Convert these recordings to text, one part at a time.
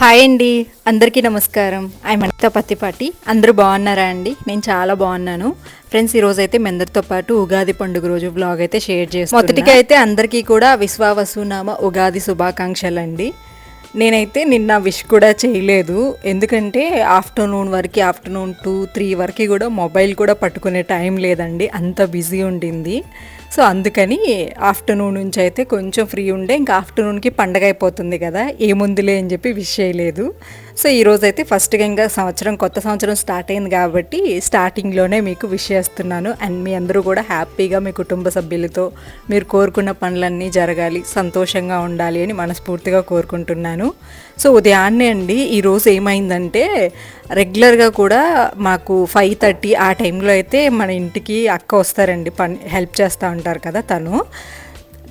Hi అండి అందరికీ నమస్కారం. ఐ మనిత పత్తిపాటి. అందరూ బాగున్నారా అండి? నేను చాలా బాగున్నాను. ఫ్రెండ్స్ ఈ రోజు అయితే మీ అందరితో పాటు ఉగాది పండుగ రోజు బ్లాగ్ అయితే షేర్ చేస్తాను మొదటికి అయితే అందరికీ కూడా విశ్వావసునామ ఉగాది శుభాకాంక్షలు అండి నేనైతే నిన్న విష్ కూడా చేయలేదు. ఎందుకంటే ఆఫ్టర్నూన్ వరకు ఆఫ్టర్నూన్ టూ త్రీ వరకు కూడా మొబైల్ కూడా పట్టుకునే టైం లేదండి. అంత బిజీ ఉండింది. సో అందుకని ఆఫ్టర్నూన్ నుంచి అయితే కొంచెం ఫ్రీ ఉండే. ఇంకా ఆఫ్టర్నూన్కి పండగ అయిపోతుంది కదా ఏముందిలే అని చెప్పి విష్ చేయలేదు. సో ఈ అయితే ఫస్ట్గా ఇంకా సంవత్సరం కొత్త సంవత్సరం స్టార్ట్ అయింది కాబట్టి స్టార్టింగ్లోనే మీకు విష్ చేస్తున్నాను. అండ్ మీ అందరూ కూడా హ్యాపీగా మీ కుటుంబ సభ్యులతో మీరు కోరుకున్న పనులన్నీ జరగాలి సంతోషంగా ఉండాలి అని మనస్ఫూర్తిగా కోరుకుంటున్నాను. సో ఉదయాన్నే అండి ఈరోజు ఏమైందంటే రెగ్యులర్గా కూడా మాకు ఫైవ్ థర్టీ ఆ టైంలో అయితే మన ఇంటికి అక్క వస్తారండి పని హెల్ప్ చేస్తూ ఉంటారు కదా తను.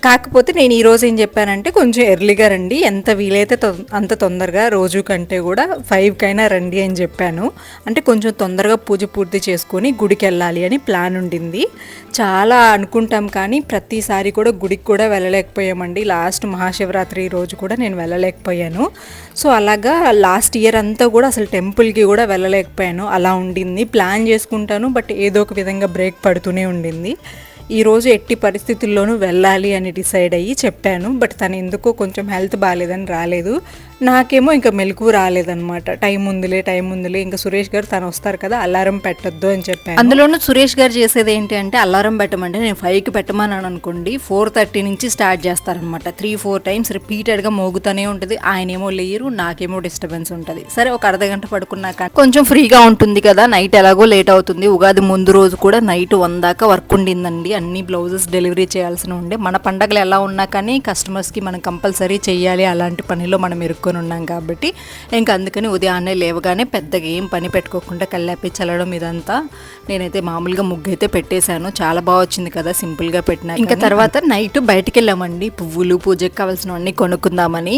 కాకపోతే నేను ఈరోజు ఏం చెప్పానంటే కొంచెం ఎర్లీగా రండి. ఎంత వీలైతే అంత తొందరగా రోజు కంటే కూడా ఫైవ్కైనా రండి అని చెప్పాను. అంటే కొంచెం తొందరగా పూజ పూర్తి చేసుకొని గుడికి వెళ్ళాలి అని ప్లాన్ ఉండింది. చాలా అనుకుంటాం కానీ ప్రతిసారి కూడా గుడికి కూడా వెళ్ళలేకపోయామండి. లాస్ట్ మహాశివరాత్రి రోజు కూడా నేను వెళ్ళలేకపోయాను. సో అలాగా లాస్ట్ ఇయర్ అంతా కూడా అసలు టెంపుల్కి కూడా వెళ్ళలేకపోయాను. అలా ఉండింది. ప్లాన్ చేసుకుంటాను బట్ ఏదో ఒక విధంగా బ్రేక్ పడుతూనే ఉండింది. ఈరోజు ఎట్టి పరిస్థితుల్లోనూ వెళ్ళాలి అని డిసైడ్ అయ్యి చెప్పాను బట్ తను ఎందుకో కొంచెం హెల్త్ బాగాలేదని రాలేదు. నాకేమో ఇంకా మెలకు రాలేదనమాట టైం ఉందిలే టైం ఉందిలే ఇంకా సురేష్ గారు తను వస్తారు కదా అలారం పెట్టొద్దు అని చెప్పాను. అందులోనూ సురేష్ గారు చేసేది ఏంటి అంటే అలారం పెట్టమంటే నేను ఫైవ్కి పెట్టమన్నాను అనుకోండి ఫోర్ థర్టీ నుంచి స్టార్ట్ చేస్తారనమాట త్రీ ఫోర్ టైమ్స్ రిపీటెడ్గా మోగుతూనే ఉంటుంది. ఆయనేమో లేరు నాకేమో డిస్టర్బెన్స్ ఉంటుంది. సరే ఒక అర్ధ గంట పడుకున్నాక కొంచెం ఫ్రీగా ఉంటుంది కదా నైట్ ఎలాగో లేట్ అవుతుంది. ఉగాది ముందు రోజు కూడా నైట్ వందాక వర్క్ ఉండిందండి. అన్ని బ్లౌజెస్ డెలివరీ చేయాల్సి ఉండే. మన పండగలు ఎలా ఉన్నా కానీ కస్టమర్స్కి మనం కంపల్సరీ చేయాలి. అలాంటి పనిలో మనం ఇరుక్కొని ఉన్నాం కాబట్టి ఇంకా అందుకని ఉదయాన్నే లేవగానే పెద్దగా ఏం పని పెట్టుకోకుండా కల్లాపి చల్లడం ఇదంతా నేనైతే మామూలుగా ముగ్గు అయితే పెట్టేశాను. చాలా బాగా వచ్చింది కదా సింపుల్గా పెట్టిన ఇంకా తర్వాత నైట్ బయటికి వెళ్ళామండి. పువ్వులు పూజకి కావాల్సినవన్నీ కొనుక్కుందామని.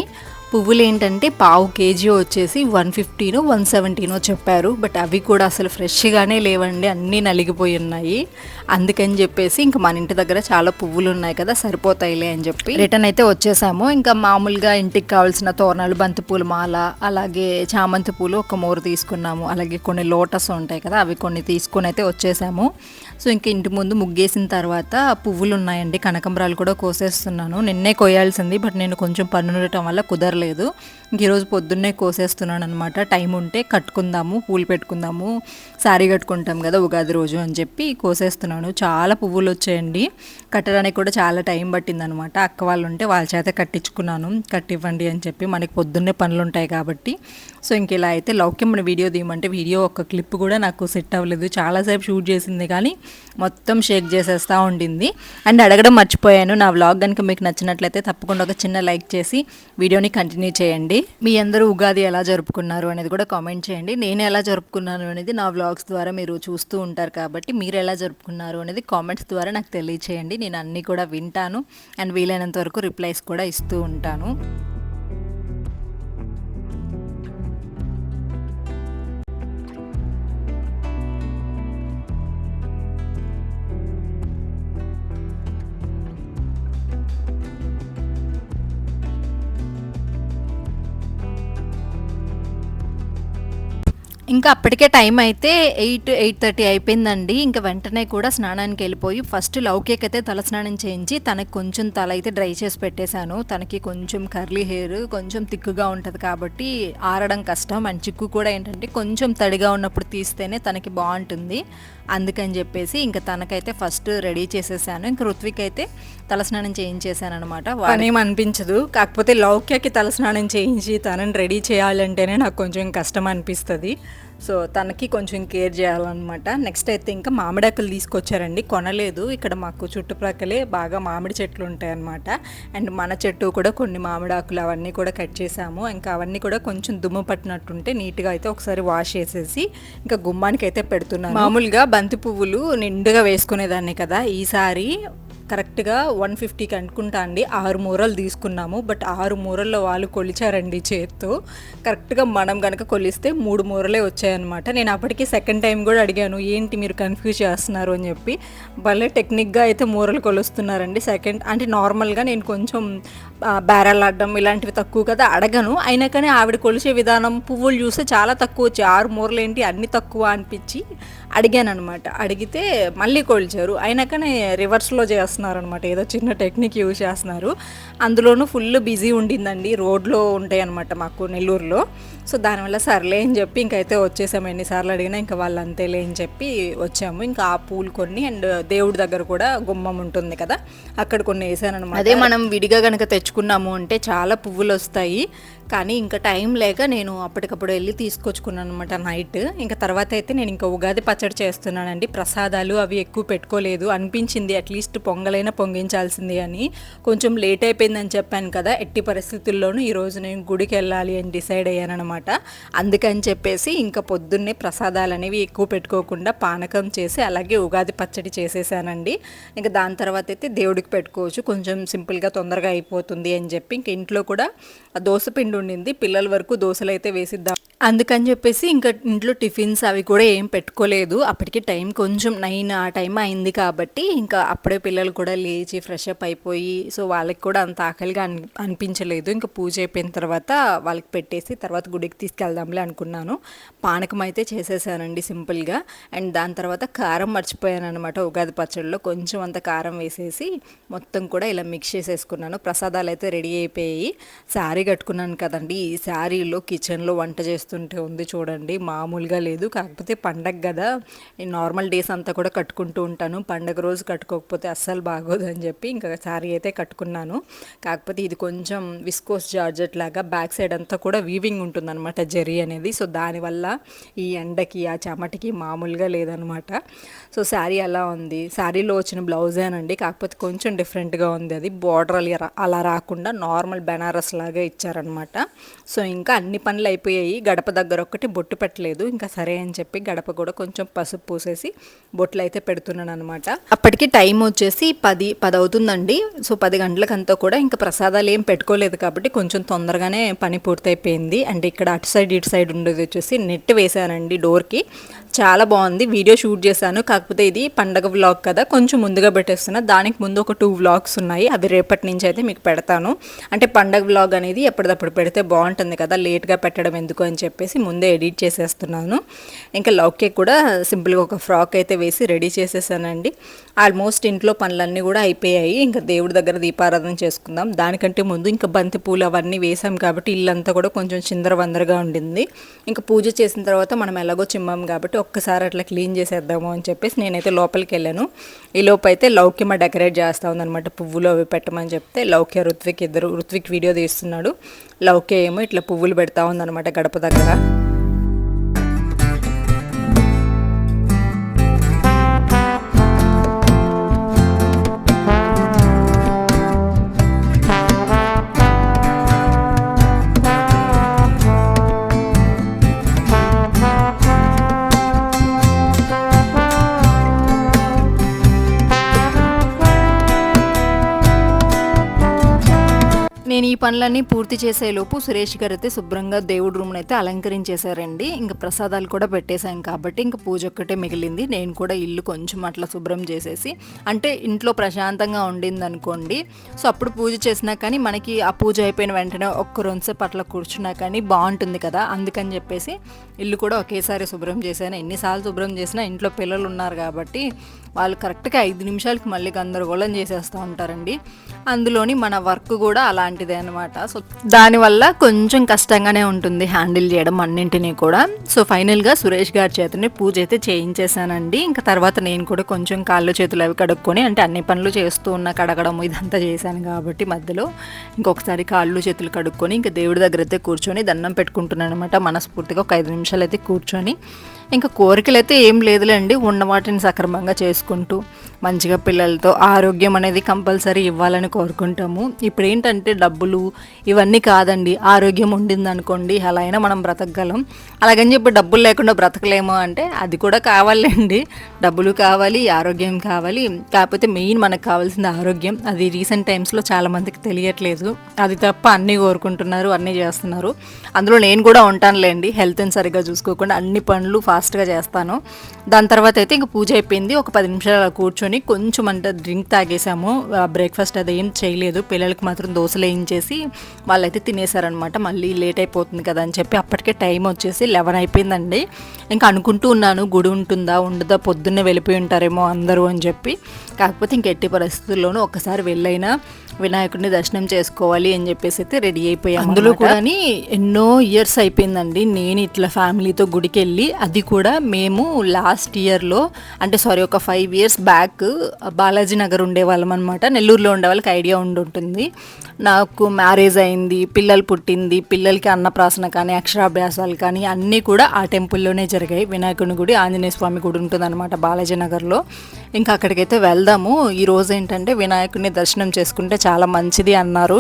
పువ్వులు ఏంటంటే పావు కేజీ వచ్చేసి వన్ ఫిఫ్టీనో వన్ సెవెంటీనో చెప్పారు. బట్ అవి కూడా అసలు ఫ్రెష్గానే లేవండి అన్నీ నలిగిపోయి ఉన్నాయి. అందుకని చెప్పేసి ఇంకా మన ఇంటి దగ్గర చాలా పువ్వులు ఉన్నాయి కదా సరిపోతాయిలే అని చెప్పి రిటర్న్ అయితే వచ్చేసాము. ఇంకా మామూలుగా ఇంటికి కావాల్సిన తోరణాలు బంతిపూల మాల అలాగే చామంతి పూలు ఒక మోరు తీసుకున్నాము. అలాగే కొన్ని లోటస్ ఉంటాయి కదా అవి కొన్ని తీసుకొని అయితే వచ్చేసాము. సో ఇంక ఇంటి ముందు ముగ్గేసిన తర్వాత పువ్వులు ఉన్నాయండి కనకంబరాలు కూడా కోసేస్తున్నాను. నిన్నే కొయ్యాల్సింది బట్ నేను కొంచెం పన్ను ఉండటం వల్ల కుదరలేదు. ఇంక ఈరోజు పొద్దున్నే కోసేస్తున్నాను అనమాట టైం ఉంటే కట్టుకుందాము పూలు పెట్టుకుందాము శారీ కట్టుకుంటాం కదా ఉగాది రోజు అని చెప్పి కోసేస్తున్నాను. చాలా పువ్వులు వచ్చాయండి. కట్టడానికి కూడా చాలా టైం పట్టిందనమాట అక్క వాళ్ళు ఉంటే వాళ్ళ చేత కట్టించుకున్నాను. కట్టివ్వండి అని చెప్పి మనకి పొద్దున్నే పనులు ఉంటాయి కాబట్టి సో ఇంక ఇలా అయితే లౌక్యం మన వీడియో తీయమంటే వీడియో ఒక క్లిప్ కూడా నాకు సెట్ అవ్వలేదు. చాలాసేపు షూట్ చేసింది కానీ మొత్తం షేక్ చేసేస్తూ ఉండింది. అండ్ అడగడం మర్చిపోయాను. నా వ్లాగ్ కనుక మీకు నచ్చినట్లయితే తప్పకుండా ఒక చిన్న లైక్ చేసి వీడియోని కంటిన్యూ చేయండి. మీ అందరూ ఉగాది ఎలా జరుపుకున్నారు అనేది కూడా కామెంట్ చేయండి. నేను ఎలా జరుపుకున్నాను అనేది నా వ్లాగ్స్ ద్వారా మీరు చూస్తూ ఉంటారు కాబట్టి మీరు ఎలా జరుపుకున్నారు అనేది కామెంట్స్ ద్వారా నాకు తెలియచేయండి. నేను అన్నీ కూడా వింటాను. అండ్ వీలైనంత వరకు రిప్లైస్ కూడా ఇస్తూ ఉంటాను. ఇంకా అప్పటికే టైం అయితే ఎయిట్ ఎయిట్ థర్టీ అయిపోయిందండి. ఇంకా వెంటనే కూడా స్నానానికి వెళ్ళిపోయి ఫస్ట్ లౌకేక్ అయితే తల స్నానం చేయించి తనకి కొంచెం తల అయితే డ్రై చేసి పెట్టేశాను. తనకి కొంచెం కర్లీ హెయిర్ కొంచెం తిక్కుగా ఉంటుంది కాబట్టి ఆరడం కష్టం. అండ్ చిక్కు కూడా ఏంటంటే కొంచెం తడిగా ఉన్నప్పుడు తీస్తేనే తనకి బాగుంటుంది. అందుకని చెప్పేసి ఇంకా తనకైతే ఫస్ట్ రెడీ చేసేసాను. ఇంకా ఋత్విక్ అయితే తలస్నానం చేయించేసాను అనమాట పనేం అనిపించదు కాకపోతే లౌక్యకి తలస్నానం చేయించి తనని రెడీ చేయాలంటేనే నాకు కొంచెం కష్టం అనిపిస్తుంది సో తనకి కొంచెం కేర్ చేయాలన్నమాట. నెక్స్ట్ అయితే ఇంకా మామిడాకులు తీసుకొచ్చారండి. కొనలేదు. ఇక్కడ మాకు చుట్టుప్రక్కలే బాగా మామిడి చెట్లు ఉంటాయి అన్నమాట అండ్ మన చెట్టు కూడా కొన్ని మామిడాకులు అవన్నీ కూడా కట్ చేసాము. ఇంకా అవన్నీ కూడా కొంచెం దుమ్ము పట్టినట్టుంటే నీట్గా అయితే ఒకసారి వాష్ చేసేసి ఇంకా గుమ్మానికి అయితే పెడుతున్నాను. మామూలుగా బంతి పువ్వులు నిండుగా వేసుకునేదాన్ని కదా. ఈసారి కరెక్ట్గా వన్ ఫిఫ్టీకి అనుకుంటా అండి. ఆరు మూరలు తీసుకున్నాము. బట్ ఆరు మూరల్లో వాళ్ళు కొలిచారండి చేత్తో. కరెక్ట్గా మనం కనుక కొలిస్తే మూడు మూరలే వచ్చాయన్నమాట. నేను అప్పటికి సెకండ్ టైం కూడా అడిగాను ఏంటి మీరు కన్ఫ్యూజ్ చేస్తున్నారు? అని చెప్పి. భలే టెక్నిక్గా అయితే మూరలు కొలుస్తున్నారండి సెకండ్. అంటే నార్మల్గా నేను కొంచెం బేరాలు ఆడడం ఇలాంటివి తక్కువ కదా అడగను. అయినా కానీ ఆవిడ కొలిచే విధానం పువ్వులు చూస్తే చాలా తక్కువ వచ్చాయి. ఆరు మూరలు ఏంటి అన్ని తక్కువ అనిపించి అడిగాను అనమాట అడిగితే మళ్ళీ కొలిచారు. అయినా కానీ రివర్స్లో చేస్తున్నారు. అనమాట ఏదో చిన్న టెక్నిక్ యూజ్ చేస్తున్నారు. అందులోనూ ఫుల్ బిజీ ఉండిందండి. రోడ్లో ఉంటాయి అనమాట మాకు నెల్లూరులో. సో దానివల్ల సర్లే అని చెప్పి ఇంకైతే వచ్చేసాము. ఎన్నిసార్లు అడిగినా ఇంకా వాళ్ళు అంతేలే అని చెప్పి వచ్చాము. ఇంకా ఆ పూలు కొన్ని అండ్ దేవుడి దగ్గర కూడా గుమ్మం ఉంటుంది కదా అక్కడ కొన్ని వేసాను అనమాట అదే మనం విడిగా కనుక తెచ్చుకున్నాము అంటే చాలా పువ్వులు వస్తాయి కానీ ఇంకా టైం లేక నేను అప్పటికప్పుడు వెళ్ళి తీసుకొచ్చుకున్నాను అనమాట నైట్. ఇంకా తర్వాత అయితే నేను ఇంకా ఉగాది పచ్చడి చేస్తున్నానండి. ప్రసాదాలు అవి ఎక్కువ పెట్టుకోలేదు. అనిపించింది అట్లీస్ట్ పొంగలైనా పొంగించాల్సింది అని. కొంచెం లేట్ అయిపోయిందని చెప్పాను కదా. ఎట్టి పరిస్థితుల్లోనూ ఈరోజు నేను గుడికి వెళ్ళాలి అని డిసైడ్ అయ్యాను అనమాట అందుకని చెప్పేసి ఇంకా పొద్దున్నే ప్రసాదాలు అనేవి ఎక్కువ పెట్టుకోకుండా పానకం చేసి అలాగే ఉగాది పచ్చడి చేసేసానండి. ఇంకా దాని తర్వాత అయితే దేవుడికి పెట్టుకోవచ్చు. కొంచెం సింపుల్గా తొందరగా అయిపోతుంది అని చెప్పి ఇంక ఇంట్లో కూడా దోశ పిండి ఉండింది. పిల్లల వరకు దోశలు అయితే వేసిద్దాం. అందుకని చెప్పేసి ఇంకా ఇంట్లో టిఫిన్స్ అవి కూడా ఏం పెట్టుకోలేదు. అప్పటికి టైం కొంచెం నైన్ ఆ టైం అయింది కాబట్టి ఇంకా అప్పుడే పిల్లలు కూడా లేచి ఫ్రెష్ అప్ అయిపోయి సో వాళ్ళకి కూడా అంత ఆకలిగా అని అనిపించలేదు. ఇంకా పూజ అయిపోయిన తర్వాత వాళ్ళకి పెట్టేసి తర్వాత గుడికి తీసుకెళ్దాంలే అనుకున్నాను. పానకం అయితే చేసేసానండి సింపుల్గా. అండ్ దాని తర్వాత కారం మర్చిపోయాను అనమాట ఉగాది పచ్చడిలో. కొంచెం అంత కారం వేసేసి మొత్తం కూడా ఇలా మిక్స్ చేసేసుకున్నాను. ప్రసాదాలు అయితే రెడీ అయిపోయాయి. శారీ కట్టుకున్నాను కదండి ఈ శారీలో కిచెన్లో వంట చేస్తుంటే ఉంది చూడండి. మామూలుగా లేదు. కాకపోతే పండగ కదా ఈ నార్మల్ డేస్ అంతా కూడా కట్టుకుంటూ ఉంటాను. పండగ రోజు కట్టుకోకపోతే అస్సలు బాగోదు అని చెప్పి ఇంకా శారీ అయితే కట్టుకున్నాను. కాకపోతే ఇది కొంచెం విస్కోస్ జార్జెట్ లాగా బ్యాక్ సైడ్ అంతా కూడా వీవింగ్ ఉంటుందన్నమాట జరీ అనేది. సో దానివల్ల ఈ ఎండకి ఆ చెమటికి మామూలుగా లేదనమాట సో శారీ అలా ఉంది. శారీలో వచ్చిన బ్లౌజేనండి కాకపోతే కొంచెం డిఫరెంట్గా ఉంది. అది బార్డర్ అలా అలా రాకుండా నార్మల్ బెనారస్ లాగా ఇచ్చారనమాట సో ఇంకా అన్ని పనులు అయిపోయాయి. గడప దగ్గర ఒక్కటి బొట్టు పెట్టలేదు. ఇంకా సరే అని చెప్పి గడప కూడా కొంచెం పసుపు పూసేసి బొట్లు అయితే పెడుతున్నాను అనమాట. అప్పటికి టైం వచ్చేసి పది పది అవుతుందండి. సో పది గంటలకంతా కూడా ఇంకా ప్రసాదాలు ఏం పెట్టుకోలేదు కాబట్టి కొంచెం తొందరగానే పని పూర్తయిపోయింది. అంటే ఇక్కడ అటు సైడ్ ఇటు సైడ్ ఉండేది వచ్చేసి నెట్ వేసానండి డోర్కి. చాలా బాగుంది. వీడియో షూట్ చేశాను. కాకపోతే ఇది పండగ వ్లాగ్ కదా. కొంచెం ముందుగా పెట్టేస్తున్నా. దానికి ముందు ఒక టూ వ్లాగ్స్ ఉన్నాయి. అవి రేపటి నుంచి అయితే మీకు పెడతాను. అంటే పండగ వ్లాగ్ అనేది ఎప్పటికప్పుడు పెడితే బాగుంటుంది కదా. లేట్గా పెట్టడం ఎందుకు అని చెప్పేసి ముందే ఎడిట్ చేసేస్తున్నాను. ఇంకా లవ్కే కూడా సింపుల్గా ఒక ఫ్రాక్ అయితే వేసి రెడీ చేసేసానండి. ఆల్మోస్ట్ ఇంట్లో పనులన్నీ కూడా అయిపోయాయి. ఇంకా దేవుడి దగ్గర దీపారాధన చేసుకుందాం. దానికంటే ముందు ఇంకా బంతి పూలు అవన్నీ వేసాం కాబట్టి ఇల్లంతా కూడా కొంచెం చిందరవందరగా ఉండింది. ఇంకా పూజ చేసిన తర్వాత మనం ఎలాగో చిమ్మాం కాబట్టి ఒక్కసారి అట్లా క్లీన్ చేసేద్దాము అని చెప్పేసి నేనైతే లోపలికి వెళ్ళాను. ఈ లోపు అయితే లౌక్యమ డెకరేట్ చేస్తా ఉందన్నమాట. పువ్వులు అవి పెట్టమని చెప్తే లౌక్య ఋత్విక్ ఇద్దరు ఋత్విక్ వీడియో తీస్తున్నాడు. లౌక్య ఏమో ఇట్లా పువ్వులు పెడతా ఉందన్నమాట గడప దగ్గర. పనులన్నీ పూర్తి చేసేలోపు సురేష్ గారు అయితే శుభ్రంగా దేవుడి రూమ్ని అయితే అలంకరించేశారండి. ఇంకా ప్రసాదాలు కూడా పెట్టేశాం కాబట్టి ఇంకా పూజ ఒక్కటే మిగిలింది. నేను కూడా ఇల్లు కొంచెం అట్లా శుభ్రం చేసేసి అంటే ఇంట్లో ప్రశాంతంగా ఉండింది అనుకోండి సో అప్పుడు పూజ చేసినా కానీ మనకి ఆ పూజ అయిపోయిన వెంటనే ఒక్క రొంసేపు అట్లా కూర్చున్నా కానీ బాగుంటుంది కదా. అందుకని చెప్పేసి ఇల్లు కూడా ఒకేసారి శుభ్రం చేశాను. ఎన్నిసార్లు శుభ్రం చేసినా ఇంట్లో పిల్లలు ఉన్నారు కాబట్టి వాళ్ళు కరెక్ట్గా ఐదు నిమిషాలకి మళ్ళీ గందరగోళం చేసేస్తూ ఉంటారండి. అందులోని మన వర్క్ కూడా అలాంటిదే అనమాట సో దానివల్ల కొంచెం కష్టంగానే ఉంటుంది హ్యాండిల్ చేయడం అన్నింటినీ కూడా. సో ఫైనల్గా సురేష్ గారి చేతనే పూజ అయితే చేయించేశానండి. ఇంకా తర్వాత నేను కూడా కొంచెం కాళ్ళు చేతులు అవి కడుక్కొని అంటే అన్ని పనులు చేస్తూ ఉన్న కడగడం ఇదంతా చేశాను కాబట్టి మధ్యలో. ఇంకొకసారి కాళ్ళు చేతులు కడుక్కొని ఇంకా దేవుడి దగ్గర అయితే కూర్చొని దండం పెట్టుకుంటున్నాను అనమాట మనస్ఫూర్తిగా ఒక ఐదు నిమిషాలు అయితే కూర్చొని. ఇంకా కోరికలు అయితే ఏం లేదులేండి. ఉన్న వాటిని సక్రమంగా చేసుకుంటూ మంచిగా పిల్లలతో ఆరోగ్యం అనేది కంపల్సరీ ఇవ్వాలని కోరుకుంటాము. ఇప్పుడు ఏంటంటే డబ్బులు ఇవన్నీ కాదండి. ఆరోగ్యం ఉండింది అనుకోండి అలా అయినా మనం బ్రతకగలం. అలాగని చెప్పి డబ్బులు లేకుండా బ్రతకలేము అంటే అది కూడా కావాలండి. డబ్బులు కావాలి ఆరోగ్యం కావాలి. కాకపోతే మెయిన్ మనకు కావాల్సింది ఆరోగ్యం. అది రీసెంట్ టైమ్స్లో చాలామందికి తెలియట్లేదు. అది తప్ప అన్నీ కోరుకుంటున్నారు అన్నీ చేస్తున్నారు. అందులో నేను కూడా ఉంటానులేండి. హెల్త్ని సరిగ్గా చూసుకోకుండా అన్ని పనులు ఫాస్ట్గా చేస్తాను. దాని తర్వాత అయితే ఇంక పూజ అయిపోయింది. ఒక పది నిమిషాలు అలా కూర్చొని కొంచెం అంటే డ్రింక్ తాగేసాము. బ్రేక్ఫాస్ట్ అది ఏం చేయలేదు. పిల్లలకి మాత్రం దోశలు వేయించేసి వాళ్ళైతే తినేసారనమాట మళ్ళీ లేట్ అయిపోతుంది కదా అని చెప్పి అప్పటికే టైం వచ్చేసి లెవెన్ అయిపోయిందండి. ఇంకా అనుకుంటూ ఉన్నాను గుడి ఉంటుందా ఉండదా పొద్దున్నే వెళ్ళిపోయి ఉంటారేమో అందరూ అని చెప్పి. కాకపోతే ఇంక ఎట్టి పరిస్థితుల్లోనూ ఒక్కసారి వెళ్ళైనా వినాయకుడిని దర్శనం చేసుకోవాలి అని చెప్పేసి అయితే రెడీ అయిపోయాం అందులో కూడా ఎన్నో ఇయర్స్ అయిపోయిందండి. నేను ఇట్లా ఫ్యామిలీతో గుడికి వెళ్ళి అది కూడా మేము లాస్ట్ ఇయర్లో అంటే సారీ ఒక five years back Balaji Nagar ఉండేవాళ్ళం అనమాట నెల్లూరులో ఉండే వాళ్ళకి ఐడియా ఉండి ఉంటుంది. నాకు మ్యారేజ్ అయింది పిల్లలు పుట్టింది పిల్లలకి అన్నప్రాసన కానీ అక్షరాభ్యాసాలు కానీ అన్నీ కూడా ఆ టెంపుల్లోనే జరిగాయి. వినాయకుని గుడి ఆంజనేయ స్వామి గుడి ఉంటుందన్నమాట బాలాజీ నగర్లో. ఇంకా అక్కడికైతే వెళ్దాము. ఈ రోజు ఏంటంటే వినాయకుడిని దర్శనం చేసుకుంటే చాలా మంచిది అన్నారు.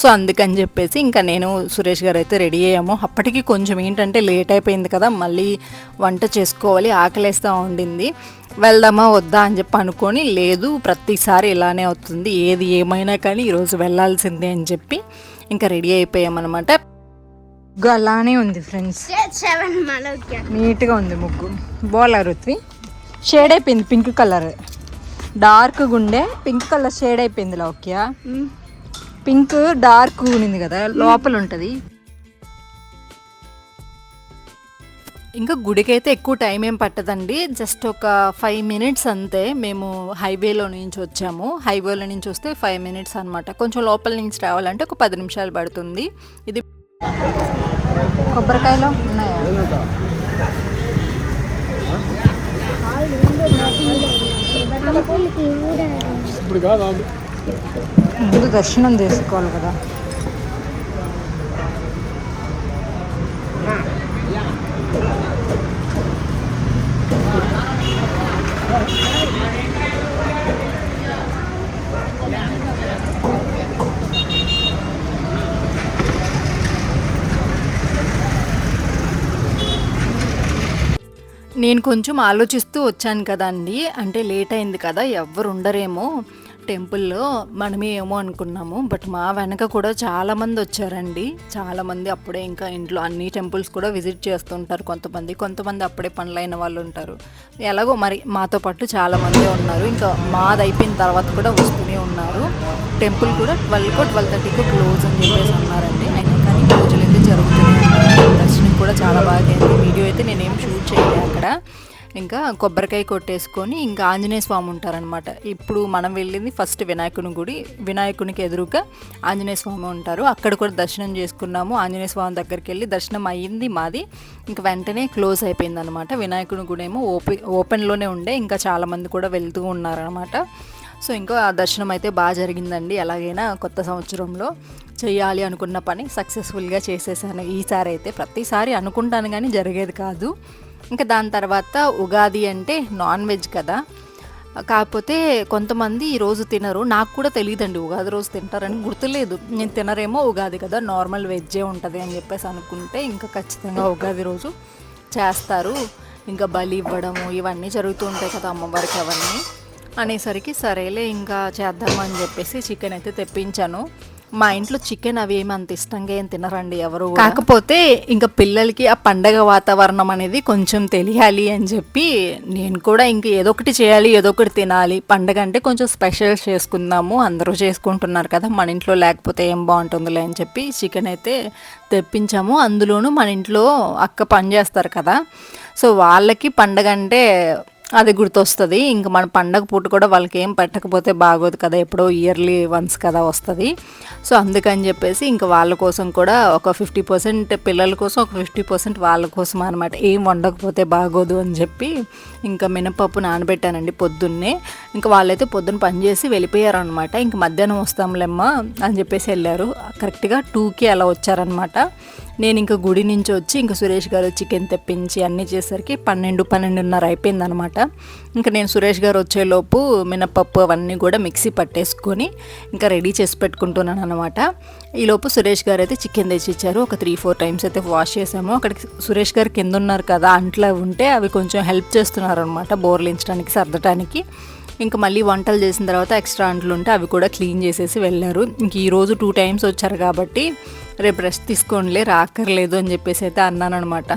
సో అందుకని చెప్పేసి ఇంకా నేను సురేష్ గారు అయితే రెడీ అయ్యాము. అప్పటికి కొంచెం ఏంటంటే లేట్ అయిపోయింది కదా మళ్ళీ వంట చేసుకోవాలి ఆకలేస్తూ ఉండింది. వెళ్దామా వద్దా అని చెప్పి అనుకొని లేదు ప్రతిసారి ఇలానే అవుతుంది. ఏది ఏమైనా కానీ ఈరోజు వెళ్ళాల్సిందే అని చెప్పి ఇంకా రెడీ అయిపోయామన్నమాట. ముగ్గు అలానే ఉంది ఫ్రెండ్స్. నీట్గా ఉంది ముగ్గు. బోలా రుత్వి. షేడ్ అయిపోయింది పింక్ కలర్ డార్క్ గుండె పింక్ కలర్ షేడ్ అయిపోయింది లోక్య. పింక్ డార్క్ ఉంది కదా లోపల ఉంటుంది. ఇంకా గుడికైతే ఎక్కువ టైం ఏం పట్టదండి. జస్ట్ ఒక ఫైవ్ మినిట్స్ అంతే. మేము హైవేలో నుంచి వచ్చాము. హైవేలో నుంచి వస్తే ఫైవ్ మినిట్స్ అనమాట కొంచెం లోపల నుంచి రావాలంటే ఒక పది నిమిషాలు పడుతుంది. ఇది కొబ్బరికాయలో ఉన్నాయా? ముందు దర్శనం చేసుకోవాలి కదా నేను కొంచెం ఆలోచిస్తూ వచ్చాను కదండి. అంటే లేట్ అయింది కదా ఎవ్వరు ఉండరేమో టెంపుల్లో. మనమే ఏమో అనుకున్నాము. బట్ మా వెనక కూడా చాలామంది వచ్చారండి. చాలామంది అప్పుడే ఇంకా ఇంట్లో అన్ని టెంపుల్స్ కూడా విజిట్ చేస్తుంటారు కొంతమంది. కొంతమంది అప్పుడే పనులైన వాళ్ళు ఉంటారు. ఎలాగో మరి మాతో పాటు చాలామంది ఉన్నారు. ఇంకా మాది అయిపోయిన తర్వాత కూడా వస్తూనే ఉన్నారు. టెంపుల్ కూడా ట్వెల్వ్కో ట్వెల్వ్ థర్టీకో క్లోజ్ అని చెప్పేసి అన్నారండి. అయినా కానీ పూజలు అయితే జరుగుతున్నాయి కూడా చాలా బాగా అయింది వీడియో అయితే నేనేం షూట్ చేయలేదు అక్కడ. ఇంకా కొబ్బరికాయ కొట్టేసుకొని ఇంకా ఆంజనేయ స్వామి ఉంటారనమాట ఇప్పుడు మనం వెళ్ళింది ఫస్ట్ వినాయకుని గుడి. వినాయకునికి ఎదురుగా ఆంజనేయ స్వామి ఉంటారు. అక్కడ కూడా దర్శనం చేసుకున్నాము. ఆంజనేయ స్వామి దగ్గరికి వెళ్ళి దర్శనం అయ్యింది మాది. ఇంకా వెంటనే క్లోజ్ అయిపోయింది అనమాట వినాయకుని గుడి ఏమో ఓపెన్ ఓపెన్లోనే ఉండే. ఇంకా చాలామంది కూడా వెళ్తూ ఉన్నారనమాట సో ఇంకా ఆ దర్శనం అయితే బాగా జరిగిందండి. ఎలాగైనా కొత్త సంవత్సరంలో చేయాలి అనుకున్న పని సక్సెస్ఫుల్గా చేసేసాను. ఈసారి అయితే ప్రతిసారి అనుకుంటాను కానీ జరిగేది కాదు. ఇంకా దాని తర్వాత ఉగాది అంటే నాన్ వెజ్ కదా. కాకపోతే కొంతమంది ఈరోజు తినరు. నాకు కూడా తెలియదండి ఉగాది రోజు తింటారని గుర్తులేదు. నేను తినరేమో ఉగాది కదా నార్మల్ వెజ్జే ఉంటుంది అని చెప్పేసి అనుకుంటే ఇంకా ఖచ్చితంగా ఉగాది రోజు చేస్తారు. ఇంకా బలి ఇవ్వడము ఇవన్నీ జరుగుతూ ఉంటాయి కదా అమ్మవారికి అవన్నీ. అనేసరికి సరేలే ఇంకా చేద్దామని చెప్పేసి చికెన్ అయితే తెప్పించాను. మా ఇంట్లో చికెన్ అవి ఏమి అంత ఇష్టంగా ఏం తినరండి ఎవరు కాకపోతే ఇంకా పిల్లలకి ఆ పండగ వాతావరణం అనేది కొంచెం తెలియాలి అని చెప్పి నేను కూడా ఇంక ఏదో ఒకటి చేయాలి ఏదో ఒకటి తినాలి. పండగ అంటే కొంచెం స్పెషల్ చేసుకుందాము అందరూ చేసుకుంటున్నారు కదా మన ఇంట్లో లేకపోతే ఏం బాగుంటుందిలే అని చెప్పి చికెన్ అయితే తెప్పించాము. అందులోనూ మన ఇంట్లో అక్క పని చేస్తారు కదా సో వాళ్ళకి పండగ అంటే అది గుర్తొస్తుంది. ఇంకా మన పండగ పూట కూడా వాళ్ళకి ఏం పెట్టకపోతే బాగోదు కదా ఎప్పుడో ఇయర్లీ వన్స్ కదా వస్తుంది. సో అందుకని చెప్పేసి ఇంకా వాళ్ళ కోసం కూడా ఒక ఫిఫ్టీ పర్సెంట్ పిల్లల కోసం ఒక ఫిఫ్టీ పర్సెంట్ వాళ్ళ కోసం అనమాట ఏం వండకపోతే బాగోదు అని చెప్పి ఇంకా మినపప్పు నానబెట్టానండి పొద్దున్నే. ఇంకా వాళ్ళైతే పొద్దున్న పని చేసి వెళ్ళిపోయారు అనమాట ఇంక మధ్యాహ్నం వస్తాంలేమ్మా అని చెప్పేసి వెళ్ళారు. కరెక్ట్గా టూకి అలా వచ్చారనమాట నేను ఇంకా గుడి నుంచి వచ్చి ఇంకా సురేష్ గారు చికెన్ తెప్పించి అన్నీ చేసరికి పన్నెండు పన్నెండున్నర అయిపోయిందనమాట ఇంకా నేను సురేష్ గారు వచ్చేలోపు మినపప్పు అవన్నీ కూడా మిక్సీ పట్టేసుకొని ఇంకా రెడీ చేసి పెట్టుకుంటున్నాను అనమాట ఈలోపు సురేష్ గారు అయితే చికెన్ తెచ్చి ఇచ్చారు ఒక త్రీ ఫోర్ టైమ్స్ అయితే వాష్ చేసాము. అక్కడికి సురేష్ గారు కింద ఉన్నారు కదా అంట్లో ఉంటే అవి కొంచెం హెల్ప్ చేస్తున్నారు అనమాట బోర్లించడానికి సర్దటానికి. ఇంకా మళ్ళీ వంటలు చేసిన తర్వాత ఎక్స్ట్రా అంట్లు ఉంటే అవి కూడా క్లీన్ చేసేసి వెళ్ళారు. ఇంక ఈరోజు టూ టైమ్స్ వచ్చారు కాబట్టి రేపు రెస్ట్ తీసుకోండిలే రాక్కర్లేదు అని చెప్పేసి అయితే అన్నాను అనమాట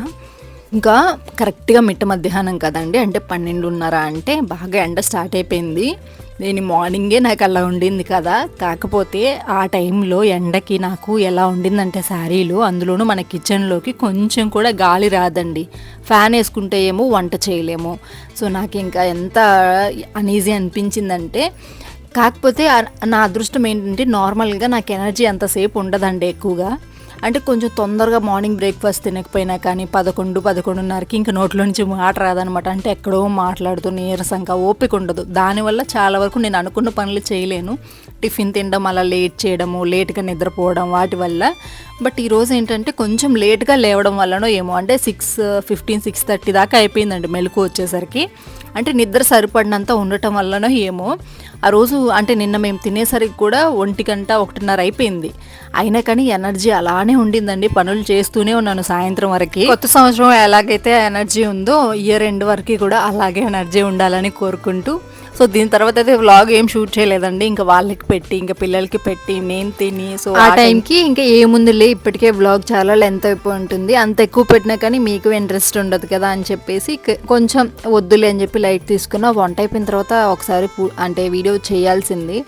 ఇంకా కరెక్ట్గా మిట్ట మధ్యాహ్నం కదండి అంటే పన్నెండున్నర అంటే బాగా ఎండ స్టార్ట్ అయిపోయింది. నేను మార్నింగే నాకు అలా ఉండింది కదా. కాకపోతే ఆ టైంలో ఎండకి నాకు ఎలా ఉండిందంటే శారీలు అందులోనూ మన కిచెన్లోకి కొంచెం కూడా గాలి రాదండి. ఫ్యాన్ వేసుకుంటే ఏమో వంట చేయలేము. సో నాకు ఇంకా ఎంత అనీజీ అనిపించిందంటే కాకపోతే నా అదృష్టం ఏంటంటే నార్మల్గా నాకు ఎనర్జీ అంతసేపు ఉండదండి ఎక్కువగా. అంటే కొంచెం తొందరగా మార్నింగ్ బ్రేక్ఫాస్ట్ తినకపోయినా కానీ పదకొండు పదకొండున్నరకి ఇంకా నోట్లో నుంచి మాట రాదనమాట. అంటే ఎక్కడో మాట్లాడుతూ నీరసంగా ఓపిక ఉండదు. దానివల్ల చాలా వరకు నేను అనుకున్న పనులు చేయలేను. టిఫిన్ తినడం అలా లేట్ చేయడము లేట్గా నిద్రపోవడం వాటి వల్ల. బట్ ఈరోజు ఏంటంటే కొంచెం లేట్గా లేవడం వల్లనో ఏమో. అంటే సిక్స్ ఫిఫ్టీన్ సిక్స్ థర్టీ దాకా అయిపోయిందండి మెలకు వచ్చేసరికి. అంటే నిద్ర సరిపడినంత ఉండటం వల్లనో ఏమో. ఆ రోజు అంటే నిన్న మేము తినేసరికి కూడా ఒంటి గంట ఒకటిన్నర అయిపోయింది. అయినా కానీ ఎనర్జీ అలానే ఉండిందండి. పనులు చేస్తూనే ఉన్నాను సాయంత్రం వరకు. కొత్త సంవత్సరం ఎలాగైతే ఎనర్జీ ఉందో ఇయర్ ఎండ్ వరకు కూడా అలాగే ఎనర్జీ ఉండాలని కోరుకుంటూ సో దీని తర్వాత అయితే వ్లాగ్ ఏం షూట్ చేయలేదండి. ఇంకా వాళ్ళకి పెట్టి ఇంకా పిల్లలకి పెట్టి నేను తిని సో ఆ టైంకి ఇంకా ఏముందిలే ఇప్పటికే వ్లాగ్ చాలా లెంత్ అయిపోయి ఉంటుంది అంత ఎక్కువ పెట్టినా కానీ మీకు ఇంట్రెస్ట్ ఉండదు కదా అని చెప్పేసి కొంచెం వద్దులే అని చెప్పి లైట్ తీసుకున్నా. వంట అయిపోయిన తర్వాత ఒకసారి అంటే వీడియో చేయాల్సింది.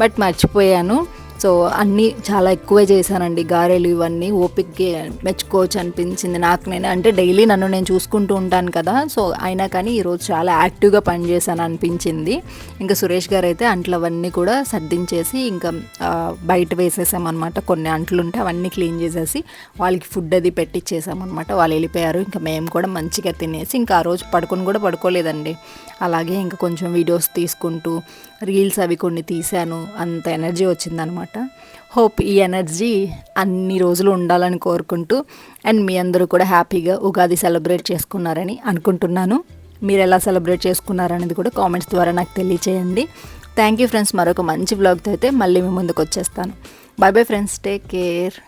బట్ మర్చిపోయాను. సో అన్నీ చాలా ఎక్కువే చేశానండి. గారెలు ఇవన్నీ ఓపిక్కి మెచ్చుకోవచ్చు అనిపించింది నాకు నేను. అంటే డైలీ నన్ను నేను చూసుకుంటూ ఉంటాను కదా సో అయినా కానీ ఈరోజు చాలా యాక్టివ్గా పనిచేశాను అనిపించింది. ఇంకా సురేష్ గారు అయితే అంట్లు అవన్నీ కూడా సర్దించేసి ఇంకా బయట వేసేసామన్నమాట. కొన్ని అంట్లు ఉంటే అవన్నీ క్లీన్ చేసేసి వాళ్ళకి ఫుడ్ అది పెట్టించేసామన్నమాట వాళ్ళు వెళ్ళిపోయారు. ఇంకా మేము కూడా మంచిగా తినేసి ఇంకా ఆ రోజు పడుకొని కూడా పడుకోలేదండి. అలాగే ఇంకా కొంచెం వీడియోస్ తీసుకుంటూ రీల్స్ అవి కొన్ని తీశాను అంత ఎనర్జీ వచ్చిందనమాట. హోప్ ఈ ఎనర్జీ అన్ని రోజులు ఉండాలని కోరుకుంటూ అండ్ మీ అందరూ కూడా హ్యాపీగా ఉగాది సెలబ్రేట్ చేసుకున్నారని అనుకుంటున్నాను. మీరు ఎలా సెలబ్రేట్ చేసుకున్నారనేది కూడా కామెంట్స్ ద్వారా నాకు తెలియచేయండి. థ్యాంక్ యూ ఫ్రెండ్స్ మరొక మంచి బ్లాగ్తో అయితే మళ్ళీ మీ ముందుకు వచ్చేస్తాను. Bye bye friends take care